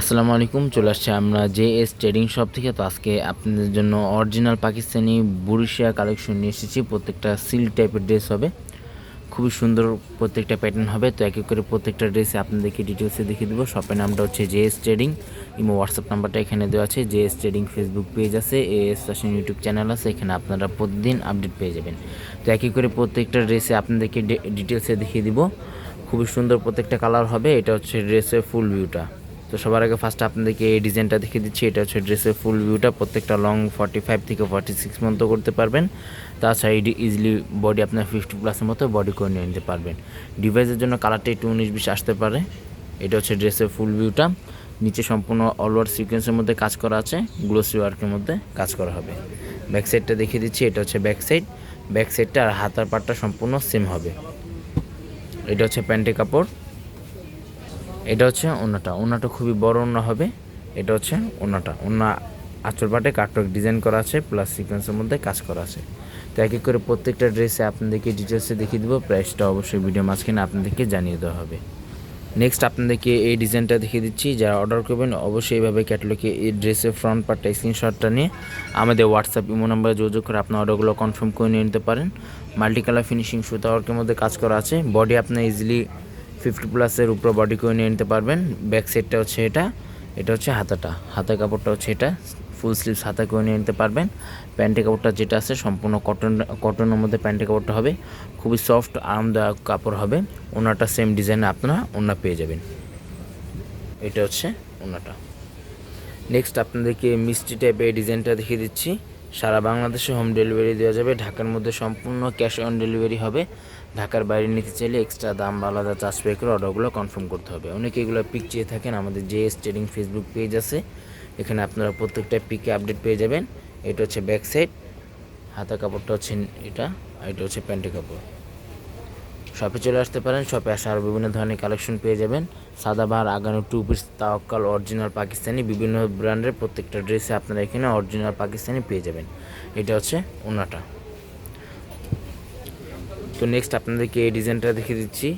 আসসালামু আলাইকুম, চলে আসছে আমরা জে এস ট্রেডিং শপ থেকে। তো আজকে আপনাদের জন্য অরিজিনাল পাকিস্তানি বুরিশিয়া কালেকশন নিয়ে এসেছি। প্রত্যেকটা সিল্ক টাইপের ড্রেস হবে। খুবই সুন্দর প্রত্যেকটা প্যাটার্ন হবে। তো এক এক করে প্রত্যেকটা ড্রেসে আপনাদেরকে ডিটেলসে দেখিয়ে দেবো। শপের নামটা হচ্ছে J S trading imo WhatsApp নাম্বারটা এখানে দেওয়া আছে। J S trading Facebook page আছে। A S fashion YouTube channel আছে। এখানে আপনারা প্রতিদিন আপডেট পেয়ে যাবেন। তো এক এক করে প্রত্যেকটা ড্রেসে আপনাদেরকে ডিটেলসে দেখিয়ে দিব। খুবই সুন্দর প্রত্যেকটা কালার হবে। এটা হচ্ছে ড্রেসের ফুল ভিউটা তো সবার আগে ফার্স্ট আপনাদেরকে এই ডিজাইনটা দেখিয়ে দিচ্ছি। এটা হচ্ছে ড্রেসের ফুল ভিউটা প্রত্যেকটা লং ফর্টি ফাইভ থেকে ফর্টি সিক্স মতো করতে পারবেন। তাছাড়া এটি ইজিলি বডি আপনার ফিফটি প্লাসের মতো বডি করে নিয়ে নিতে পারবেন। ডিভাইসের জন্য কালারটা একটু উনিশ বিশ আসতে পারে। এটা হচ্ছে ড্রেসের ফুল ভিউটা নিচে সম্পূর্ণ অলওয়ার সিকোয়েন্সের মধ্যে কাজ করা আছে। গ্লোসি ওয়ার্কের মধ্যে কাজ করা হবে। ব্যাক সাইডটা দেখিয়ে দিচ্ছি। এটা হচ্ছে ব্যাক সাইড ব্যাক সাইডটা আর হাতার পাটটা সম্পূর্ণ সেম হবে। এটা হচ্ছে প্যান্টের কাপড়। এটা হচ্ছে ওনাটা ওনাটা খুবই বড় ওনা হবে। এটা হচ্ছে ওনাটা ওনা আঁচল পাটে কাটক ডিজাইন করা আছে, প্লাস সিকোয়েন্সের মধ্যে কাজ করা আছে। তো এক এক করে প্রত্যেকটা ড্রেসে আপনাদেরকে ডিটেলসে দেখিয়ে দেবো। প্রাইসটা অবশ্যই ভিডিও মাঝখানে আপনাদেরকে জানিয়ে দেওয়া হবে। নেক্সট আপনাদেরকে এই ডিজাইনটা দেখিয়ে দিচ্ছি। যারা অর্ডার করবেন, অবশ্যই এইভাবে ক্যাটালগে এই ড্রেসের ফ্রন্ট পার্টটা স্ক্রিনশটটা নিয়ে আমাদের হোয়াটসঅ্যাপ ইমো নাম্বারে যোগাযোগ করে আপনার অর্ডারগুলো কনফার্ম করে নিয়ে নিতে পারেন। মাল্টি কালার ফিনিশিং সুতা ওয়ার্কের মধ্যে কাজ করা আছে। বডি আপনার ইজিলি ফিফটি প্লাসের উপরে বডি করে নিয়ে নিতে পারবেন। ব্যাক সাইডটা হচ্ছে এটা এটা হচ্ছে হাতাটা। হাতা কাপড়টা হচ্ছে এটা ফুল স্লিভস হাতা করে নিয়ে নিতে পারবেন। প্যান্টের কাপড়টা যেটা আছে, সম্পূর্ণ কটন কটনের মধ্যে প্যান্টের কাপড়টা হবে। খুবই সফট আরামদায়ক কাপড় হবে। ওনাটা সেম ডিজাইনে আপনারা ওনা পেয়ে যাবেন। এটা হচ্ছে ওনাটা। নেক্সট আপনাদেরকে মিষ্টি টাইপের ডিজাইনটা দেখিয়ে দিচ্ছি। সারা বাংলাদেশে হোম ডেলিভারি দেওয়া যাবে। ঢাকার মধ্যে সম্পূর্ণ ক্যাশ অন ডেলিভারি হবে। ঢাকার বাইরে নিতে চাইলে এক্সট্রা দাম বা আলাদা চার্জ পে করে অর্ডারগুলো কনফার্ম করতে হবে। অনেকে এগুলো পিক চেয়ে থাকেন, আমাদের যে ট্রেডিং ফেসবুক পেজ আছে। এখানে আপনারা প্রত্যেকটা পিকে আপডেট পেয়ে যাবেন। এটা হচ্ছে ব্যাক সাইড হাতা কাপড়টা হচ্ছে এটা, আর এটা হচ্ছে প্যান্টের কাপড়। শপে চলে আসতে পারেন শপে আসা আরও বিভিন্ন ধরনের কালেকশন পেয়ে যাবেন। সাদাবাহার আগানো two piece Tawakkal original Pakistani, বিভিন্ন ব্র্যান্ডের প্রত্যেকটা ড্রেসে আপনারা এখানে অরিজিনাল পাকিস্তানি পেয়ে যাবেন। এটা হচ্ছে ওনাটা। তো নেক্সট আপনাদেরকে এই ডিজাইনটা দেখিয়ে দিচ্ছি।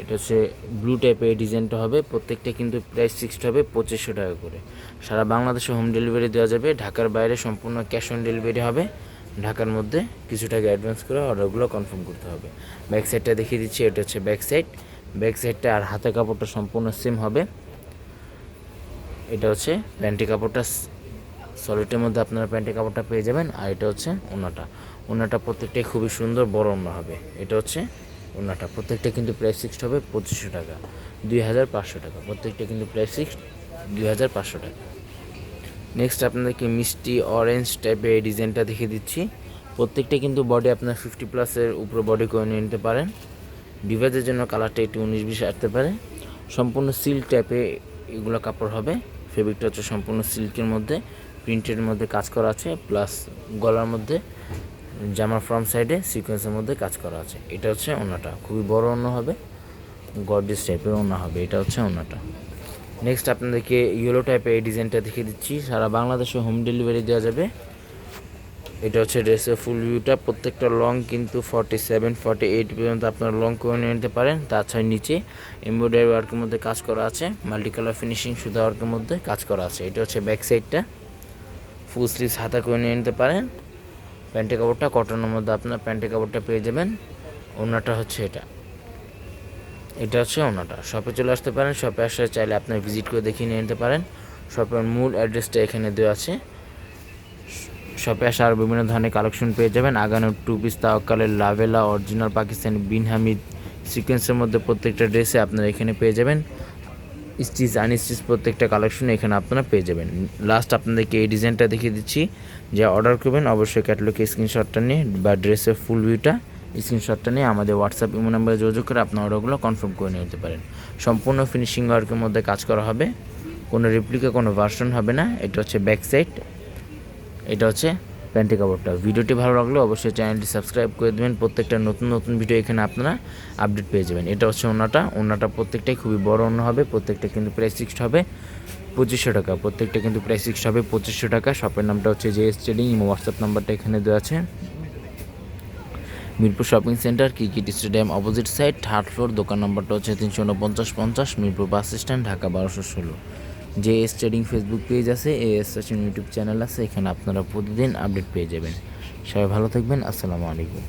এটা হচ্ছে ব্লু টাইপের এই ডিজাইনটা হবে। প্রত্যেকটা কিন্তু প্রাইস ফিক্সড হবে পঁচিশশো টাকা করে। সারা বাংলাদেশে হোম ডেলিভারি দেওয়া যাবে। ঢাকার বাইরে সম্পূর্ণ ক্যাশ অন ডেলিভারি হবে। ঢাকার মধ্যে কিছু টাকা অ্যাডভান্স করে অর্ডারগুলো কনফার্ম করতে হবে। ব্যাক সাইডটা দেখিয়ে দিচ্ছি, এটা হচ্ছে ব্যাক সাইড ব্যাক সাইডটা আর হাতে কাপড়টা সম্পূর্ণ সেম হবে। এটা হচ্ছে প্যান্টি কাপড়টা সলিটের মধ্যে আপনারা প্যান্টি কাপড়টা পেয়ে যাবেন। আর এটা হচ্ছে ওনাটা। ওনাটা প্রত্যেকটাই খুবই সুন্দর, বড় ওনা হবে। এটা হচ্ছে ওনাটা প্রত্যেকটা কিন্তু প্রাইস ফিক্সড হবে পঁচিশশো টাকা। দুই হাজার পাঁচশো টাকা। প্রত্যেকটা কিন্তু প্রাইস ফিক্সড দুই হাজার পাঁচশো টাকা। নেক্সট আপনাদেরকে মিষ্টি অরেঞ্জ টাইপের এই ডিজাইনটা দেখিয়ে দিচ্ছি। প্রত্যেকটা কিন্তু বডি আপনার ফিফটি প্লাসের উপরে বডি করে নিয়ে নিতে পারেন। ডিভাইসের জন্য কালারটা একটু উনিশ বিশ আসতে পারে। সম্পূর্ণ সিল্ক টাইপে এগুলো কাপড় হবে। ফেব্রিকটা হচ্ছে সম্পূর্ণ সিল্কের মধ্যে। প্রিন্টের মধ্যে কাজ করা আছে। প্লাস গলার মধ্যে। জামার ফ্রন্ট সাইডে সিকোয়েন্সের মধ্যে কাজ করা আছে। এটা হচ্ছে ওনাটা। খুবই বড় অন্য হবে। গর্ডিস টাইপের ওনা হবে। এটা হচ্ছে ওনাটা। নেক্সট আপনাদেরকে ইয়েলো টাইপের এই ডিজাইনটা দেখিয়ে দিচ্ছি। সারা বাংলাদেশে হোম ডেলিভারি দেওয়া যাবে। এটা হচ্ছে ড্রেসের ফুল ভিউটা প্রত্যেকটা লং কিন্তু ফর্টি সেভেন ফর্টি এইট পর্যন্ত আপনারা লং করে নিয়ে নিতে পারেন। তাছাড়া নিচে এমব্রয়ডারি ওয়ার্কের মধ্যে কাজ করা আছে। মাল্টি কালার ফিনিশিং সুতা ওয়ার্কের মধ্যে কাজ করা আছে। এটা হচ্ছে ব্যাক সাইডটা ফুল স্লিভস হাতা করে নিয়ে নিতে পারেন। প্যান্টের কাপড়টা, কটনের মধ্যে আপনার প্যান্টের কাপড়টা পেয়ে যাবেন। ওনাটা হচ্ছে এটা। এটা হচ্ছে ওনাটা। শপে চলে আসতে পারেন। শপে আসতে চাইলে আপনার ভিজিট করে দেখিয়ে নিয়ে নিতে পারেন। শপের মূল অ্যাড্রেসটা এখানে দেওয়া আছে। শপে আসা আর বিভিন্ন ধরনের কালেকশন পেয়ে যাবেন। আগানো টু পিস তাওয়াক্কালের লাভেলা অরিজিনাল পাকিস্তানি বিন হামিদ সিকোয়েন্সের মধ্যে প্রত্যেকটা ড্রেসে আপনারা এখানে পেয়ে যাবেন। স্টিচ আনস্টিচ প্রত্যেকটা কালেকশন এখানে আপনারা পেয়ে যাবেন। লাস্ট আপনাদেরকে এই ডিজাইনটা দেখিয়ে দিচ্ছি। যা অর্ডার করবেন, অবশ্যই ক্যাটালগে স্ক্রিনশটটা নিয়ে বা ড্রেসের ফুল ভিউটা স্ক্রিনশটটা নিয়ে আমাদের হোয়াটসঅ্যাপ ইমো নাম্বারে যোগাযোগ করে আপনার অর্ডারগুলো কনফার্ম করে নিতে পারেন। সম্পূর্ণ ফিনিশিং ওয়ার্কের মধ্যে কাজ করা হবে। কোনো রিপ্লিকা কোনো ভার্সন হবে না। এটা হচ্ছে ব্যাক সাইড এটা হচ্ছে প্যান্টি কাপড়টা। ভিডিওটি ভালো লাগলে অবশ্যই চ্যানেলটি সাবস্ক্রাইব করে দেবেন। প্রত্যেকটা নতুন নতুন ভিডিও এখানে আপনারা আপডেট পেয়ে যাবেন। এটা হচ্ছে ওনাটা ওনাটা প্রত্যেকটাই খুবই বড় অন্য হবে। প্রত্যেকটা কিন্তু প্রাইস ফিক্সড হবে। পঁচিশশো টাকা। প্রত্যেকটা কিন্তু প্রাইস ফিক্সড হবে। পঁচিশশো টাকা। শপের নামটা হচ্ছে জে এস ট্রেডিং হোয়াটসঅ্যাপ নাম্বারটা এখানে দেওয়া আছে। Mirpur shopping centre cricket stadium opposite side third floor দোকান নম্বরটা হচ্ছে তিনশো উনপঞ্চাশ পঞ্চাশ, মিরপুর বাস স্ট্যান্ড ঢাকা বারোশো ষোলো। যে এস ট্রেডিং ফেসবুক পেজ আছে A S trading YouTube channel আছে, এখানে আপনারা প্রতিদিন আপডেট পেয়ে যাবেন। সবাই ভালো থাকবেন, আসসালামু আলাইকুম।